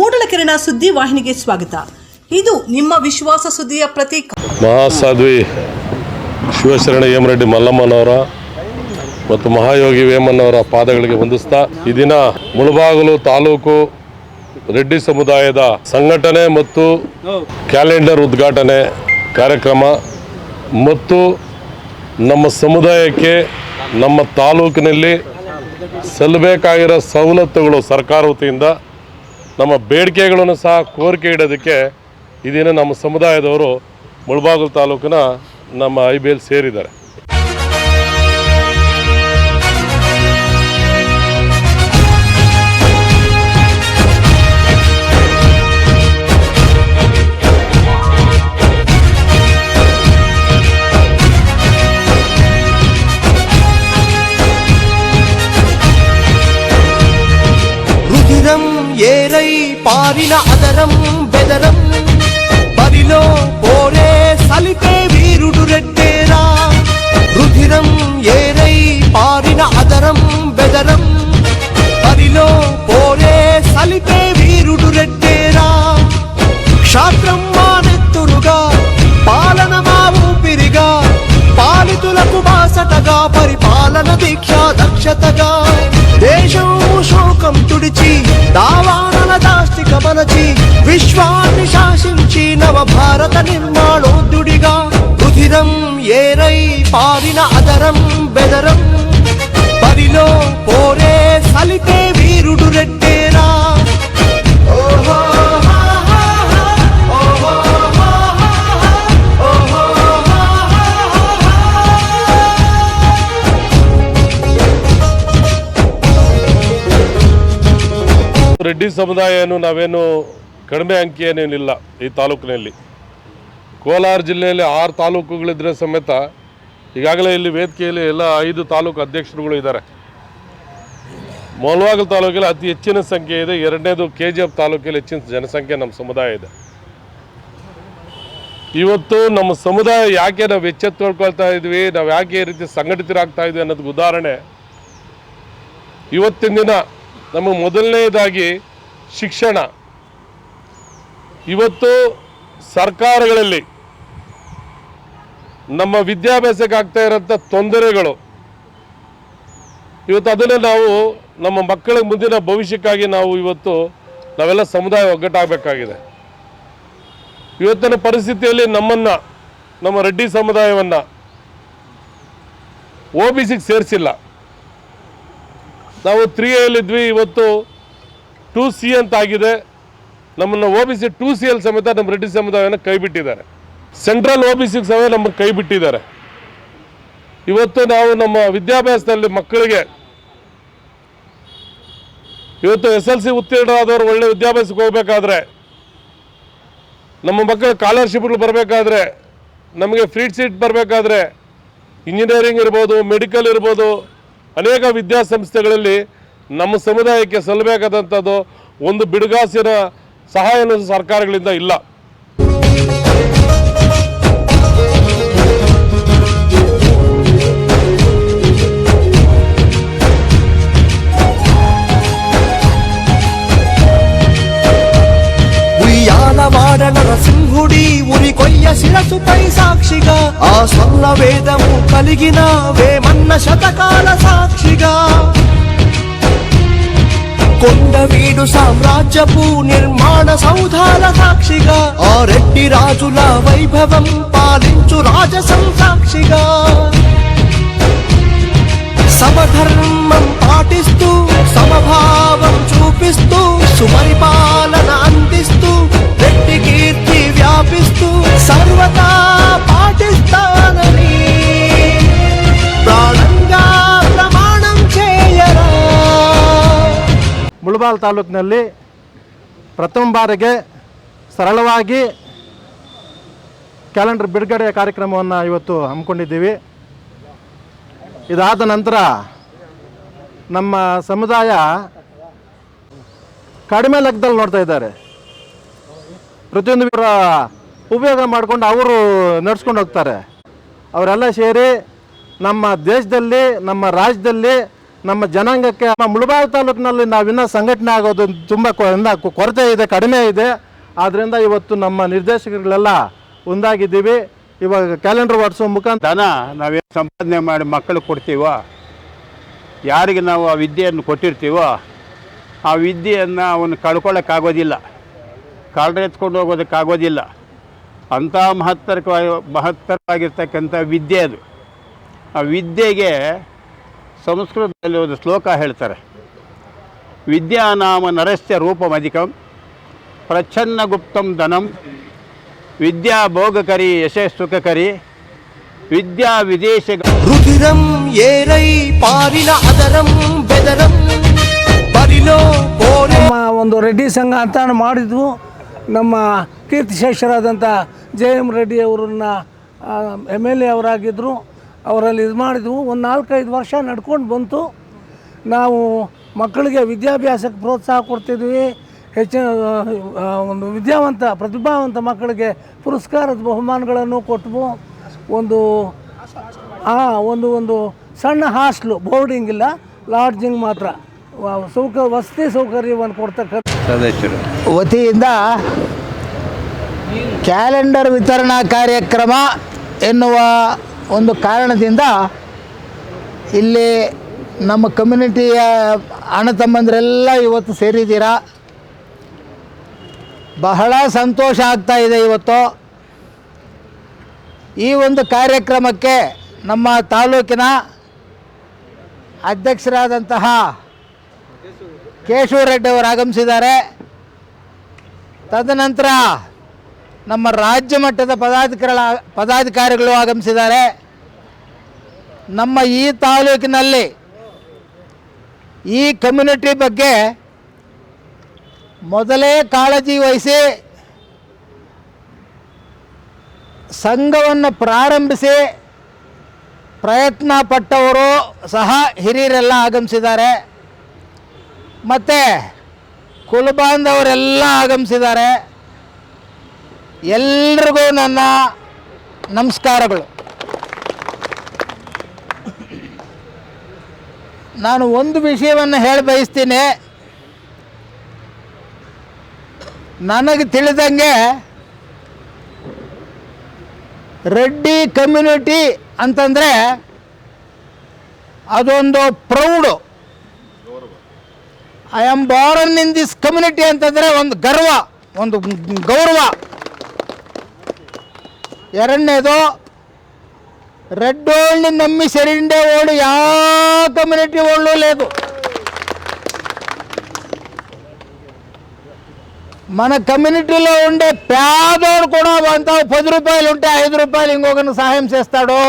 ಮೂಡಲಕೆರೆನ ಸುದ್ದಿ ವಾಹಿನಿಗೆ ಸ್ವಾಗತ. ಇದು ನಿಮ್ಮ ವಿಶ್ವಾಸ ಸುದ್ದಿಯ ಪ್ರತೀಕ. ಮಹಾಸಾಧ್ವಿ ಶಿವಶರಣ ಹೇಮರೆಡ್ಡಿ ಮಲ್ಲಮ್ಮನವರ ಮತ್ತು ಮಹಾಯೋಗಿ ವೇಮನ್ನವರ ಪಾದಗಳಿಗೆ ವಂದಿಸ್ತಾ ಈ ದಿನ ಮುಳಬಾಗಲು ತಾಲೂಕು ರೆಡ್ಡಿ ಸಮುದಾಯದ ಸಂಘಟನೆ ಮತ್ತು ಕ್ಯಾಲೆಂಡರ್ ಉದ್ಘಾಟನೆ ಕಾರ್ಯಕ್ರಮ ಮತ್ತು ನಮ್ಮ ಸಮುದಾಯಕ್ಕೆ ನಮ್ಮ ತಾಲೂಕಿನಲ್ಲಿ ಸಲ್ಲಬೇಕಾಗಿರೋ ಸವಲತ್ತುಗಳು ಸರ್ಕಾರ ವತಿಯಿಂದ ನಮ್ಮ ಬೇಡಿಕೆಗಳನ್ನು ಸಹ ಕೋರಿಕೆ ಇಡೋದಕ್ಕೆ ಇದೇನು ನಮ್ಮ ಸಮುದಾಯದವರು ಮುಳಬಾಗಿಲು ತಾಲೂಕಿನ ನಮ್ಮ ಐ ಬಿ ಎಲ್ ಸೇರಿದ್ದಾರೆ. పారిన అదరం బెదరం. బరిలో పోరే సలిపే వీరుడు రెట్టేరా. రుధిరం ఏరై పారిన అదరం బెదరం. బరిలో పోరే సలిపే వీరుడు రెట్టేరా. క్షాత్రం మానెత్తురుగా పాలన మా ఊపిరిగా. పాలితులకు బాసటగా పరిపాలన దీక్ష దక్షతగా. విశ్వాన్ని శాసించి నవభారత నిర్మాణోద్యుడిగా రుధిరం ఏరై పారిన అదరం బెదరం. పరిలో పోరే సలితే వీరుడు రెడ్డేరా రెడ్డి సముదాయను నవేను ಕಡಿಮೆ ಅಂಕಿಯೇನೇನಿಲ್ಲ ಈ ತಾಲೂಕಿನಲ್ಲಿ. ಕೋಲಾರ ಜಿಲ್ಲೆಯಲ್ಲಿ ಆರು ತಾಲೂಕುಗಳಿದ್ರೆ ಸಮೇತ ಈಗಾಗಲೇ ಇಲ್ಲಿ ವೇದಿಕೆಯಲ್ಲಿ ಎಲ್ಲ ಐದು ತಾಲೂಕು ಅಧ್ಯಕ್ಷರುಗಳು ಇದ್ದಾರೆ. ಮೊಲ್ವಾಗಲ್ ತಾಲೂಕಲ್ಲಿ ಅತಿ ಹೆಚ್ಚಿನ ಸಂಖ್ಯೆ ಇದೆ. ಎರಡನೇದು ಕೆ ಜಿ ಎಫ್ ತಾಲೂಕಲ್ಲಿ ಹೆಚ್ಚಿನ ಜನಸಂಖ್ಯೆ ನಮ್ಮ ಸಮುದಾಯ ಇದೆ. ಇವತ್ತು ನಮ್ಮ ಸಮುದಾಯ ಯಾಕೆ ನಾವು ಎಚ್ಚೆತ್ತುಕೊಳ್ತಾ ಇದ್ವಿ, ನಾವು ಯಾಕೆ ಈ ರೀತಿ ಸಂಘಟಿತರಾಗ್ತಾ ಇದ್ವಿ ಅನ್ನೋದಕ್ಕೆ ಉದಾಹರಣೆ. ಇವತ್ತಿನ ದಿನ ನಮಗೆ ಮೊದಲನೇದಾಗಿ ಶಿಕ್ಷಣ ಇವತ್ತು ಸರ್ಕಾರಗಳಲ್ಲಿ ನಮ್ಮ ವಿದ್ಯಾಭ್ಯಾಸಕ್ಕೆ ಆಗ್ತಾ ಇರೋಂಥ ತೊಂದರೆಗಳು, ಇವತ್ತು ಅದನ್ನು ನಾವು ನಮ್ಮ ಮಕ್ಕಳ ಮುಂದಿನ ಭವಿಷ್ಯಕ್ಕಾಗಿ ನಾವು ಇವತ್ತು ನಾವೆಲ್ಲ ಸಮುದಾಯ ಒಗ್ಗಟ್ಟಾಗಬೇಕಾಗಿದೆ. ಇವತ್ತಿನ ಪರಿಸ್ಥಿತಿಯಲ್ಲಿ ನಮ್ಮನ್ನು, ನಮ್ಮ ರೆಡ್ಡಿ ಸಮುದಾಯವನ್ನು ಒ ಬಿ ಸಿಗೆ ಸೇರಿಸಿಲ್ಲ. ನಾವು ತ್ರೀ ಎಲ್ಲಿದ್ವಿ ಇವತ್ತು ಟು ಸಿ ಅಂತ ಆಗಿದೆ. ನಮ್ಮನ್ನು O B C to C L ಸಮೇತ ನಮ್ಮ ರೆಡ್ಡಿ ಸಮುದಾಯನ ಕೈ ಬಿಟ್ಟಿದ್ದಾರೆ. ಸೆಂಟ್ರಲ್ ಒ ಬಿ ಸಿ ಸಮೇತ ನಮ್ಮನ್ನು ಕೈ ಬಿಟ್ಟಿದ್ದಾರೆ. ಇವತ್ತು ನಾವು ನಮ್ಮ ವಿದ್ಯಾಭ್ಯಾಸದಲ್ಲಿ ಮಕ್ಕಳಿಗೆ ಇವತ್ತು ಎಸ್ ಎಲ್ ಸಿ ಉತ್ತೀರ್ಣರಾದವರು ಒಳ್ಳೆ ವಿದ್ಯಾಭ್ಯಾಸಕ್ಕೆ ಹೋಗಬೇಕಾದ್ರೆ, ನಮ್ಮ ಮಕ್ಕಳ ಸ್ಕಾಲರ್ಶಿಪ್ಗಳು ಬರಬೇಕಾದ್ರೆ, ನಮಗೆ ಫ್ರೀ ಸೀಟ್ ಬರಬೇಕಾದ್ರೆ ಇಂಜಿನಿಯರಿಂಗ್ ಇರ್ಬೋದು ಮೆಡಿಕಲ್ ಇರ್ಬೋದು, ಅನೇಕ ವಿದ್ಯಾಸಂಸ್ಥೆಗಳಲ್ಲಿ ನಮ್ಮ ಸಮುದಾಯಕ್ಕೆ ಸಲ್ಲಬೇಕಾದಂಥದ್ದು ಒಂದು ಬಿಡುಗಾಸಿನ ಸಹಾಯನ ಸರ್ಕಾರಗಳಿಂದ ಇಲ್ಲ ఉయ్యాల వాడ నరసింహుడి ఉరి కొయ్య శిరసుపై సాక్షిగా ఆ స్వర్ణ వేదము కలిగిన వేమన్న శతకాల సాక్షిగా కొండవీడు సామ్రాజ్యపు నిర్మాణ సౌధాల సాక్షిగా. ఆ రెడ్డి రాజుల వైభవం పాలించు రాజసం సాక్షిగా. సమధర్మం పాటిస్తూ సమభావం చూపిస్తూ సుపరిపాలన అందిస్తూ రెడ్డి కీర్తి వ్యాపిస్తూ సర్వతా పాటిస్తానని ಮುಳಬಾಲ್ ತಾಲೂಕಿನಲ್ಲಿ ಪ್ರಥಮ ಬಾರಿಗೆ ಸರಳವಾಗಿ ಕ್ಯಾಲೆಂಡರ್ ಬಿಡುಗಡೆ ಕಾರ್ಯಕ್ರಮವನ್ನು ಇವತ್ತು ಹಮ್ಮಿಕೊಂಡಿದ್ದೀವಿ. ಇದಾದ ನಂತರ ನಮ್ಮ ಸಮುದಾಯ ಕಡಿಮೆ ಲೆಕ್ಕದಲ್ಲಿ ನೋಡ್ತಾ ಇದ್ದಾರೆ. ಪ್ರತಿಯೊಂದು ಉಪಯೋಗ ಮಾಡಿಕೊಂಡು ಅವರು ನಡೆಸ್ಕೊಂಡು ಹೋಗ್ತಾರೆ. ಅವರೆಲ್ಲ ಸೇರಿ ನಮ್ಮ ದೇಶದಲ್ಲಿ, ನಮ್ಮ ರಾಜ್ಯದಲ್ಲಿ ನಮ್ಮ ಜನಾಂಗಕ್ಕೆ ನಮ್ಮ ಮುಳಬಾಗ ತಾಲೂಕಿನಲ್ಲಿ ನಾವಿನ್ನೂ ಸಂಘಟನೆ ಆಗೋದು ತುಂಬ ಕೊರತೆ ಇದೆ, ಕಡಿಮೆ ಇದೆ. ಆದ್ದರಿಂದ ಇವತ್ತು ನಮ್ಮ ನಿರ್ದೇಶಕರುಗಳೆಲ್ಲ ಒಂದಾಗಿದ್ದೀವಿ. ಇವಾಗ ಕ್ಯಾಲೆಂಡರ್ ವರ್ಷ ಮುಖಾಂತರ ದನ ನಾವೇನು ಸಂಪಾದನೆ ಮಾಡಿ ಮಕ್ಕಳು ಕೊಡ್ತೀವೋ, ಯಾರಿಗೆ ನಾವು ಆ ವಿದ್ಯೆಯನ್ನು ಕೊಟ್ಟಿರ್ತೀವೋ, ಆ ವಿದ್ಯೆಯನ್ನು ಅವನು ಕಳ್ಕೊಳ್ಳೋಕ್ಕಾಗೋದಿಲ್ಲ. ಕಾಲ್ರೆತ್ಕೊಂಡು ಹೋಗೋದಕ್ಕಾಗೋದಿಲ್ಲ. ಅಂಥ ಮಹತ್ತರವಾಗಿ ಮಹತ್ತರವಾಗಿರ್ತಕ್ಕಂಥ ವಿದ್ಯೆ ಅದು. ಆ ವಿದ್ಯೆಗೆ ಸಂಸ್ಕೃತದಲ್ಲಿ ಒಂದು ಶ್ಲೋಕ ಹೇಳ್ತಾರೆ. ವಿದ್ಯಾನಾಮ ನರಸ್ಯ ರೂಪಮಧಿಕಂ ಪ್ರಚನ್ನ ಗುಪ್ತಂ ಧನಂ ವಿದ್ಯಾ ಭೋಗಕರಿ ಯಶಸ್ಸುಖಕರಿ ವಿದ್ಯಾ ವಿದೇಶ ರುಧಿರಂ ಏರೈ ಪಾರಿನ ಅದರಂ ಬೆದರಂ ಪರಿಲೋ ನಮ್ಮ ಒಂದು ರೆಡ್ಡಿ ಸಂಘ ಅಂತ ಮಾಡಿದ್ವು ನಮ್ಮ ಕೀರ್ತಿಶೇಷರಾದಂಥ ಜೆ ಎಂ ರೆಡ್ಡಿ ಅವರನ್ನ ಎಂ ಎಲ್ ಎ ಅವರಾಗಿದ್ದರು ಅವರಲ್ಲಿ ಇದು ಮಾಡಿದ್ವು. ಒಂದು ನಾಲ್ಕೈದು ವರ್ಷ ನಡ್ಕೊಂಡು ಬಂತು. ನಾವು ಮಕ್ಕಳಿಗೆ ವಿದ್ಯಾಭ್ಯಾಸಕ್ಕೆ ಪ್ರೋತ್ಸಾಹ ಕೊಡ್ತಿದ್ವಿ. ಹೆಚ್ಚಿನ ಒಂದು ವಿದ್ಯಾವಂತ ಪ್ರತಿಭಾವಂತ ಮಕ್ಕಳಿಗೆ ಪುರಸ್ಕಾರದ ಬಹುಮಾನಗಳನ್ನು ಕೊಟ್ವು. ಒಂದು ಹಾಂ ಒಂದು ಒಂದು ಸಣ್ಣ ಹಾಸ್ಟ್ಲು ಬೋರ್ಡಿಂಗ್ ಇಲ್ಲ ಲಾಡ್ಜಿಂಗ್ ಮಾತ್ರ. ವ- ಸೌಕ ವಸತಿ ಸೌಕರ್ಯವನ್ನು ಕೊಡ್ತಕ್ಕಂಥ ಸದಸ್ಯರು ವತಿಯಿಂದ ಕ್ಯಾಲೆಂಡರ್ ವಿತರಣಾ ಕಾರ್ಯಕ್ರಮ ಎನ್ನುವ ಒಂದು ಕಾರಣದಿಂದ ಇಲ್ಲಿ ನಮ್ಮ ಕಮ್ಯುನಿಟಿಯ ಅಣ್ಣ ತಮ್ಮಂದರೆಲ್ಲ ಇವತ್ತು ಸೇರಿದ್ದೀರಾ? ಬಹಳ ಸಂತೋಷ ಆಗ್ತಾ ಇದೆ ಇವತ್ತು. ಈ ಒಂದು ಕಾರ್ಯಕ್ರಮಕ್ಕೆ ನಮ್ಮ ತಾಲೂಕಿನ ಅಧ್ಯಕ್ಷರಾದಂತಹ ಕೇಶವ ರೆಡ್ಡಿ ಅವರು ಆಗಮಿಸಿದ್ದಾರೆ. ತದನಂತರ ನಮ್ಮ ರಾಜ್ಯ ಮಟ್ಟದ ಪದಾಧಿಕಾರಿಗಳ ಪದಾಧಿಕಾರಿಗಳು ಆಗಮಿಸಿದ್ದಾರೆ. ನಮ್ಮ ಈ ತಾಲೂಕಿನಲ್ಲಿ ಈ ಕಮ್ಯುನಿಟಿ ಬಗ್ಗೆ ಮೊದಲೇ ಕಾಳಜಿ ವಹಿಸಿ ಸಂಘವನ್ನು ಪ್ರಾರಂಭಿಸಿ ಪ್ರಯತ್ನ ಪಟ್ಟವರು ಸಹ ಹಿರಿಯರೆಲ್ಲ ಆಗಮಿಸಿದ್ದಾರೆ. ಮತ್ತು ಕುಲಬಾಂಧವರೆಲ್ಲ ಆಗಮಿಸಿದ್ದಾರೆ. ಎಲ್ರಿಗೂ ನನ್ನ ನಮಸ್ಕಾರಗಳು. ನಾನು ಒಂದು ವಿಷಯವನ್ನು ಹೇಳಿ ಬಯಸ್ತೀನಿ. ನನಗೆ ತಿಳಿದಂಗೆ ರೆಡ್ಡಿ ಕಮ್ಯುನಿಟಿ ಅಂತಂದರೆ ಅದೊಂದು proud. I am born in this community ಅಂತಂದರೆ ಒಂದು ಗರ್ವ, ಒಂದು ಗೌರವ. ಎರಡನೇದು రెడ్ ఓల్డ్ని నమ్మి సరిండేవాడు యా కమ్యూనిటీ వాళ్ళు లేదు మన కమ్యూనిటీలో ఉండే పేదోడు కూడా అంతా పది రూపాయలు ఉంటే ఐదు రూపాయలు ఇంకొకరిని సహాయం చేస్తాడు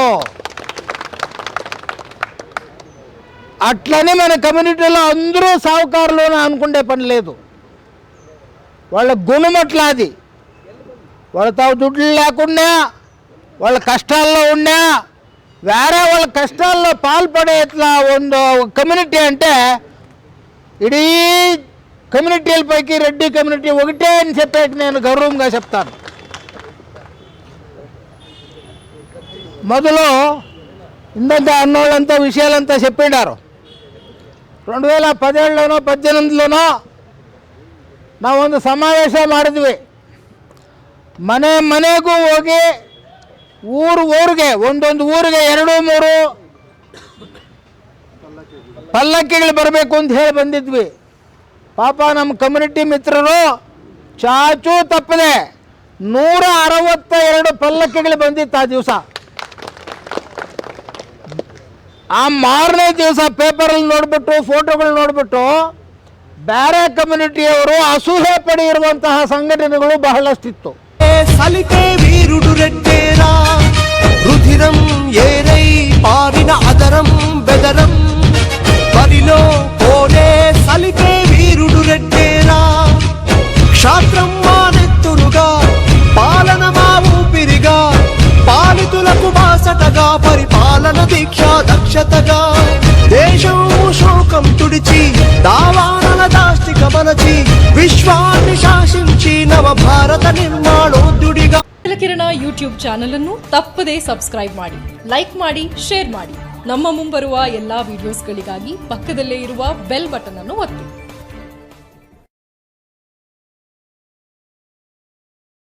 అట్లనే మన కమ్యూనిటీలో అందరూ సావుకారులు అని అనుకుంటే పని లేదు వాళ్ళ గుణం అట్లా అది వాళ్ళ తావు దుడ్లు లేకుండా వాళ్ళ కష్టాల్లో ఉన్నా వేరే వాళ్ళ కష్టాల్లో పాల్పడే ఇట్లా ಒಂದು కమ్యూనిటీ అంటే ఇడీ కమ్యూనిటీల పైకి రెడ్డి కమ్యూనిటీ ఒకటే అని చెప్పేకి నేను గౌరవంగా చెప్తాను మొదలు ఇందాక అన్నోళ్ళంతా విషయాలంతా చెప్పినారు రెండు వేల పదిహేడులోనో పద్దెనిమిదిలోనో ನಾವೊಂದು ಸಮಾವೇಶ ಮಾಡಿದ್ವಿ ಮನೆ ಮನೆಗೂ ಹೋಗಿ ಊರು ಊರಿಗೆ, ಒಂದೊಂದು ಊರಿಗೆ ಎರಡು ಮೂರು ಪಲ್ಲಕ್ಕಿಗಳು ಬರಬೇಕು ಅಂತ ಹೇಳಿ ಬಂದಿದ್ವಿ. ಪಾಪ ನಮ್ಮ ಕಮ್ಯುನಿಟಿ ಮಿತ್ರರು ಚಾಚೂ ತಪ್ಪದೆ ನೂರ ಅರವತ್ತ ಎರಡು ಪಲ್ಲಕ್ಕಿಗಳು ಬಂದಿತ್ತು ಆ ದಿವಸ. ಆ ಮಾರನೇ ದಿವಸ ಪೇಪರಲ್ಲಿ ನೋಡ್ಬಿಟ್ಟು, ಫೋಟೋಗಳು ನೋಡ್ಬಿಟ್ಟು ಬೇರೆ ಕಮ್ಯುನಿಟಿಯವರು ಅಸೂಹೆ ಪಡೆಯಿರುವಂತಹ ಸಂಘಟನೆಗಳು ಬಹಳಷ್ಟಿತ್ತು. సలికే వీరుడు రెడ్డేరా రుధిరం ఏరై పారిన అదరం బెదరం. బరిలో పోరే సలికే వీరుడు రెడ్డేరా క్షాత్రం మానెత్తురుగా పాలన మా ఊపిరిగా పాలితులకు బాసటగా పరిపాలన దీక్ష దక్షతగా. దేశం శోకం తుడిచి దావానల దాష్టిక మలచి విశ్వాన్ని శాసించి నవ భారత నిర్మాణోద్యుడిగా ಕಿರಣ ಯೂಟ್ಯೂಬ್ ಚಾನಲ್ ಅನ್ನು ತಪ್ಪದೇ ಸಬ್ಸ್ಕ್ರೈಬ್ ಮಾಡಿ ಲೈಕ್ ಮಾಡಿ ಶೇರ್ ಮಾಡಿ ನಮ್ಮ ಮುಂಬರುವ ಎಲ್ಲಾ ವಿಡಿಯೋಸ್ಗಳಿಗಾಗಿ ಪಕ್ಕದಲ್ಲೇ ಇರುವ ಬೆಲ್ ಬಟನ್ ಅನ್ನು ಒತ್ತಿ